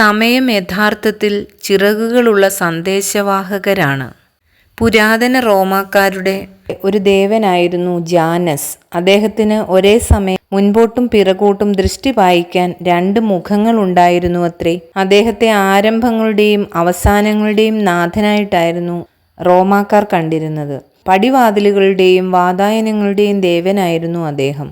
സമയം യഥാർത്ഥത്തിൽ ചിറകുകളുള്ള സന്ദേശവാഹകരാണ്. പുരാതന റോമാക്കാരുടെ ഒരു ദേവനായിരുന്നു ജാനസ്. അദ്ദേഹത്തിന് ഒരേ സമയം മുൻപോട്ടും പിറകോട്ടും ദൃഷ്ടി പായിക്കാൻ രണ്ട് മുഖങ്ങൾ ഉണ്ടായിരുന്നു അത്രേ. അദ്ദേഹത്തെ ആരംഭങ്ങളുടെയും അവസാനങ്ങളുടെയും നാഥനായിട്ടായിരുന്നു റോമാക്കാർ കണ്ടിരുന്നത്. പടിവാതിലുകളുടെയും വാതായനങ്ങളുടെയും ദേവനായിരുന്നു അദ്ദേഹം.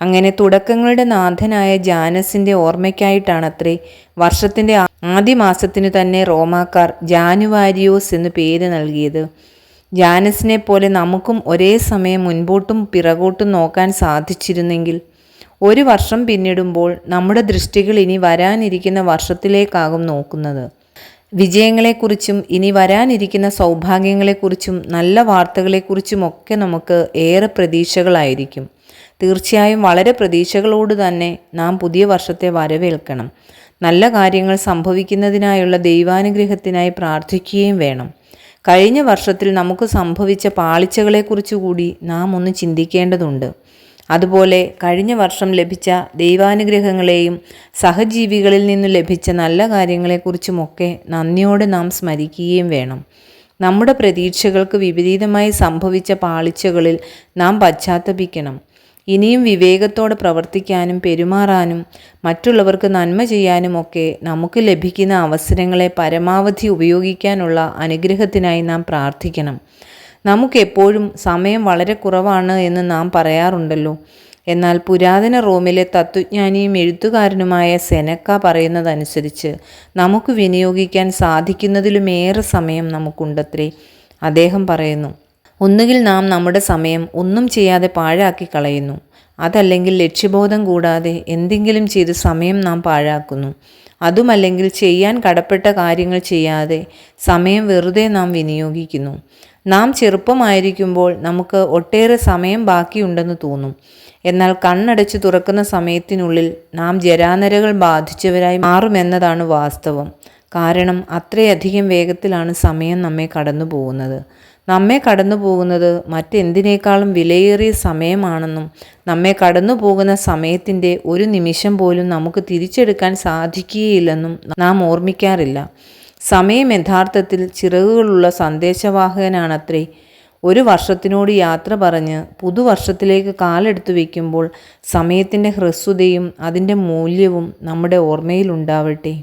അങ്ങനെ തുടക്കങ്ങളുടെ നാഥനായ ജാനസിന്റെ ഓർമ്മയ്ക്കായിട്ടാണത്രേ വർഷത്തിന്റെ ആദ്യ മാസത്തിനു തന്നെ റോമാക്കാർ ജാനുവാരിയോസ് എന്ന് പേര് നൽകിയത്. ജാനസിനെ പോലെ നമുക്കും ഒരേ സമയം മുൻപോട്ടും പിറകോട്ടും നോക്കാൻ സാധിച്ചിരുന്നെങ്കിൽ ഒരു വർഷം പിന്നിടുമ്പോൾ നമ്മുടെ ദൃഷ്ടികൾ ഇനി വരാനിരിക്കുന്ന വർഷത്തിലേക്കാകും നോക്കുന്നത്. വിജയങ്ങളെക്കുറിച്ചും ഇനി വരാനിരിക്കുന്ന സൗഭാഗ്യങ്ങളെക്കുറിച്ചും നല്ല വാർത്തകളെക്കുറിച്ചുമൊക്കെ നമുക്ക് ഏറെ പ്രതീക്ഷകളായിരിക്കും. തീർച്ചയായും വളരെ പ്രതീക്ഷകളോട് തന്നെ നാം പുതിയ വർഷത്തെ വരവേൽക്കണം. നല്ല കാര്യങ്ങൾ സംഭവിക്കുന്നതിനായുള്ള ദൈവാനുഗ്രഹത്തിനായി പ്രാർത്ഥിക്കുകയും വേണം. കഴിഞ്ഞ വർഷത്തിൽ നമുക്ക് സംഭവിച്ച പാളിച്ചകളെക്കുറിച്ച് കൂടി നാം ഒന്ന് ചിന്തിക്കേണ്ടതുണ്ട്. അതുപോലെ കഴിഞ്ഞ വർഷം ലഭിച്ച ദൈവാനുഗ്രഹങ്ങളെയും സഹജീവികളിൽ നിന്ന് ലഭിച്ച നല്ല കാര്യങ്ങളെക്കുറിച്ചുമൊക്കെ നന്ദിയോടെ നാം സ്മരിക്കുകയും വേണം. നമ്മുടെ പ്രതീക്ഷകൾക്ക് വിപരീതമായി സംഭവിച്ച പാളിച്ചകളിൽ നാം പശ്ചാത്തപിക്കണം. ഇനിയും വിവേകത്തോടെ പ്രവർത്തിക്കാനും പെരുമാറാനും മറ്റുള്ളവർക്ക് നന്മ ചെയ്യാനുമൊക്കെ നമുക്ക് ലഭിക്കുന്ന അവസരങ്ങളെ പരമാവധി ഉപയോഗിക്കാനുള്ള അനുഗ്രഹത്തിനായി നാം പ്രാർത്ഥിക്കണം. നമുക്കെപ്പോഴും സമയം വളരെ കുറവാണ് എന്ന് നാം പറയാറുണ്ടല്ലോ. എന്നാൽ പുരാതന റോമിലെ തത്വജ്ഞാനിയും എഴുത്തുകാരനുമായ സെനക്ക പറയുന്നതനുസരിച്ച് നമുക്ക് വിനിയോഗിക്കാൻ സാധിക്കുന്നതിലുമേറെ സമയം നമുക്കുണ്ടത്രേ. അദ്ദേഹം പറയുന്നു ഒന്നുകിൽ നാം നമ്മുടെ സമയം ഒന്നും ചെയ്യാതെ പാഴാക്കി കളയുന്നു. അതല്ലെങ്കിൽ ലക്ഷ്യബോധം കൂടാതെ എന്തെങ്കിലും ചെയ്ത് സമയം നാം പാഴാക്കുന്നു. അതുമല്ലെങ്കിൽ ചെയ്യാൻ കടപ്പെട്ട കാര്യങ്ങൾ ചെയ്യാതെ സമയം വെറുതെ നാം വിനിയോഗിക്കുന്നു. നാം ചെറുപ്പമായിരിക്കുമ്പോൾ നമുക്ക് ഒട്ടേറെ സമയം ബാക്കിയുണ്ടെന്ന് തോന്നും. എന്നാൽ കണ്ണടച്ച് തുറക്കുന്ന സമയത്തിനുള്ളിൽ നാം ജരാനരകൾ ബാധിച്ചവരായി മാറുമെന്നതാണ് വാസ്തവം. കാരണം അത്രയധികം വേഗത്തിലാണ് സമയം നമ്മെ കടന്നു പോകുന്നത് നമ്മെ കടന്നു പോകുന്നത് മറ്റെന്തിനേക്കാളും വിലയേറിയ സമയമാണെന്നും നമ്മെ കടന്നു പോകുന്ന സമയത്തിന്റെ ഒരു നിമിഷം പോലും നമുക്ക് തിരിച്ചെടുക്കാൻ സാധിക്കുകയില്ലെന്നും നാം ഓർമ്മിക്കാറില്ല. സമയം യഥാർത്ഥത്തിൽ ചിറകുകളുള്ള സന്ദേശവാഹകനാണത്രേ. ഒരു വർഷത്തിനോട് യാത്ര പറഞ്ഞ് പുതുവർഷത്തിലേക്ക് കാലെടുത്തു വയ്ക്കുമ്പോൾ സമയത്തിന്റെ ഹ്രസ്വതയും അതിന്റെ മൂല്യവും നമ്മുടെ ഓർമ്മയിൽ ഉണ്ടാവട്ടെ.